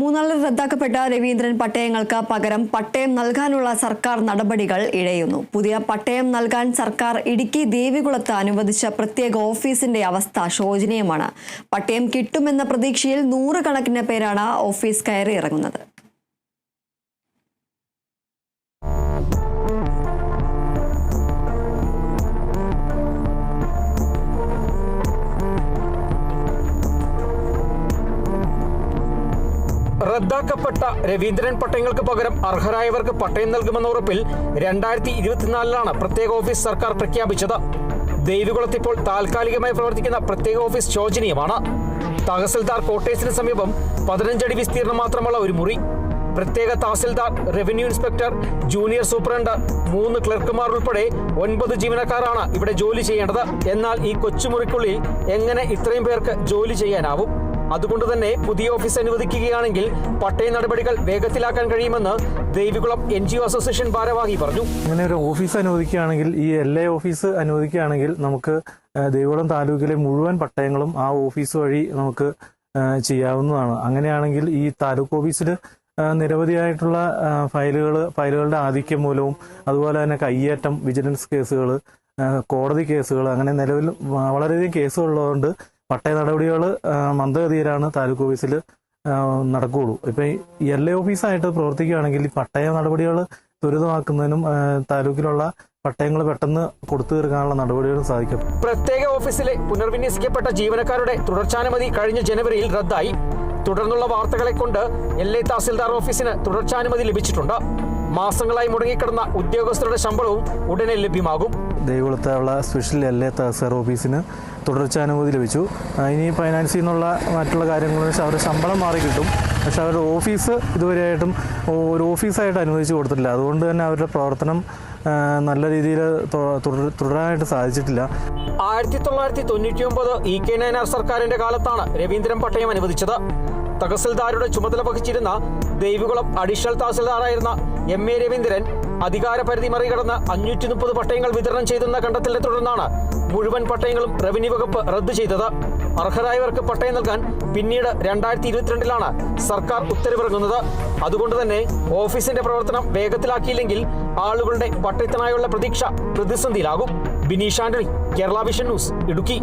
മൂന്നാളിൽ റദ്ദാക്കപ്പെട്ട രവീന്ദ്രൻ പട്ടയങ്ങൾക്ക് പകരം പട്ടയം നൽകാനുള്ള സർക്കാർ നടപടികൾ ഇഴയുന്നു. പുതിയ പട്ടയം നൽകാൻ സർക്കാർ ഇടുക്കി ദേവികുളത്ത് അനുവദിച്ച പ്രത്യേക ഓഫീസിന്റെ അവസ്ഥ ശോചനീയമാണ്. പട്ടയം കിട്ടുമെന്ന പ്രതീക്ഷയിൽ നൂറുകണക്കിന് പേരാണ് ഓഫീസ് കയറി ഇറങ്ങുന്നത് റദ്ദാക്കപ്പെട്ട രവീന്ദ്രൻ പട്ടയങ്ങൾക്ക് പകരം അർഹരായവർക്ക് പട്ടയം നൽകുമെന്ന ഉറപ്പിൽ രണ്ടായിരത്തി ഇരുപത്തിനാലിലാണ് പ്രത്യേക ഓഫീസ് സർക്കാർ പ്രഖ്യാപിച്ചത്. ദേവികുളത്ത് ഇപ്പോൾ താൽക്കാലികമായി പ്രവർത്തിക്കുന്ന പ്രത്യേക ഓഫീസ് ശോചനീയമാണ്. തഹസിൽദാർ കോട്ടേഴ്സിന് സമീപം പതിനഞ്ചടി വിസ്തീർണം മാത്രമുള്ള ഒരു മുറി. പ്രത്യേക tahsildar revenue inspector junior superintendent മൂന്ന് ക്ലർക്കുമാർ ഉൾപ്പെടെ ഒൻപത് ജീവനക്കാരാണ് ഇവിടെ ജോലി ചെയ്യേണ്ടത്. എന്നാൽ ഈ കൊച്ചുമുറിക്കുള്ളിൽ എങ്ങനെ ഇത്രയും പേർക്ക് ജോലി ചെയ്യാനാവും? അതുകൊണ്ട് തന്നെ പുതിയ ഓഫീസ് അനുവദിക്കുകയാണെങ്കിൽ പട്ടയ നടപടികൾ വേഗത്തിലാക്കാൻ കഴിയുമെന്ന് Devikulam N G O association ഭാരവാഹി പറഞ്ഞു. അങ്ങനെ ഒരു ഓഫീസ് അനുവദിക്കുകയാണെങ്കിൽ ഈ എൽ എ ഓഫീസ് അനുവദിക്കുകയാണെങ്കിൽ നമുക്ക് ദേവികുളം താലൂക്കിലെ മുഴുവൻ പട്ടയങ്ങളും ആ ഓഫീസ് വഴി നമുക്ക് ചെയ്യാവുന്നതാണ്. അങ്ങനെയാണെങ്കിൽ ഈ താലൂക്ക് ഓഫീസിൽ നിരവധിയായിട്ടുള്ള ഫയലുകൾ ഫയലുകളുടെ ആധിക്യം മൂലവും അതുപോലെ തന്നെ കയ്യേറ്റം വിജിലൻസ് കേസുകൾ കോടതി കേസുകൾ അങ്ങനെ നിലവിൽ വളരെയധികം കേസുകളുള്ളതുകൊണ്ട് പട്ടയ നടപടികൾ മന്ദഗതിയിലാണ് താലൂക്ക് ഓഫീസിൽ നടക്കുകയുള്ളൂ ഇപ്പം എൽ എ ഓഫീസായിട്ട് പ്രവർത്തിക്കുകയാണെങ്കിൽ ഈ പട്ടയ നടപടികൾ ത്വരിതമാക്കുന്നതിനും താലൂക്കിലുള്ള പട്ടയങ്ങൾ പെട്ടെന്ന് കൊടുത്തു തീർക്കാനുള്ള നടപടികളും സാധിക്കും. പ്രത്യേക ഓഫീസിലെ പുനർവിന്യസിക്കപ്പെട്ട ജീവനക്കാരുടെ തുടർച്ചാനുമതി കഴിഞ്ഞ ജനുവരിയിൽ റദ്ദായി. തുടർന്നുള്ള വാർത്തകളെ കൊണ്ട് എൽ എ തഹസിൽദാർ ഓഫീസിന് തുടർച്ചാനുമതി ലഭിച്ചിട്ടുണ്ട്. മാസങ്ങളായി മുടങ്ങിക്കിടന്ന ഉദ്യോഗസ്ഥരുടെ ശമ്പളവും ഉടനെ ലഭ്യമാകും. ദേവികുളത്തുള്ള സ്പെഷ്യൽ എൽ എ തഹസർ ഓഫീസിന് തുടർച്ചാനുമതി ലഭിച്ചു. ഇനി ഫൈനാൻസിൽ നിന്നുള്ള മറ്റുള്ള കാര്യങ്ങൾ വെച്ചാൽ അവരുടെ ശമ്പളം മാറി കിട്ടും. പക്ഷെ അവരുടെ ഓഫീസ് ഇതുവരെയായിട്ടും ഒരു ഓഫീസായിട്ട് അനുവദിച്ചു കൊടുത്തിട്ടില്ല. അതുകൊണ്ട് തന്നെ അവരുടെ പ്രവർത്തനം നല്ല രീതിയിൽ തുടരാനായിട്ട് സാധിച്ചിട്ടില്ല. ആയിരത്തി തൊള്ളായിരത്തി തൊണ്ണൂറ്റി ഒമ്പത് ഇ കെ നയനാർ സർക്കാരിന്റെ കാലത്താണ് രവീന്ദ്രൻ പട്ടയം അനുവദിച്ചത്. തഹസിൽദാരുടെ ചുമതല വഹിച്ചിരുന്ന ദേവികുളം അഡീഷണൽ തഹസിൽദാറായിരുന്ന എം എ രവീന്ദ്രൻ അധികാര പരിധി മറികടന്ന് അഞ്ഞൂറ്റി മുപ്പത് പട്ടയങ്ങൾ വിതരണം ചെയ്തെന്ന കണ്ടെത്തലിനെ തുടർന്നാണ് മുഴുവൻ പട്ടയങ്ങളും റവന്യൂ വകുപ്പ് റദ്ദു ചെയ്തത്. അർഹരായവർക്ക് പട്ടയം നൽകാൻ പിന്നീട് രണ്ടായിരത്തി ഇരുപത്തിരണ്ടിലാണ് സർക്കാർ ഉത്തരവിറങ്ങുന്നത്. അതുകൊണ്ട് തന്നെ ഓഫീസിന്റെ പ്രവർത്തനം വേഗത്തിലാക്കിയില്ലെങ്കിൽ ആളുകളുടെ പട്ടയത്തിനായുള്ള പ്രതീക്ഷ പ്രതിസന്ധിയിലാകും. Bineesh Antony Kerala vision news Idukki.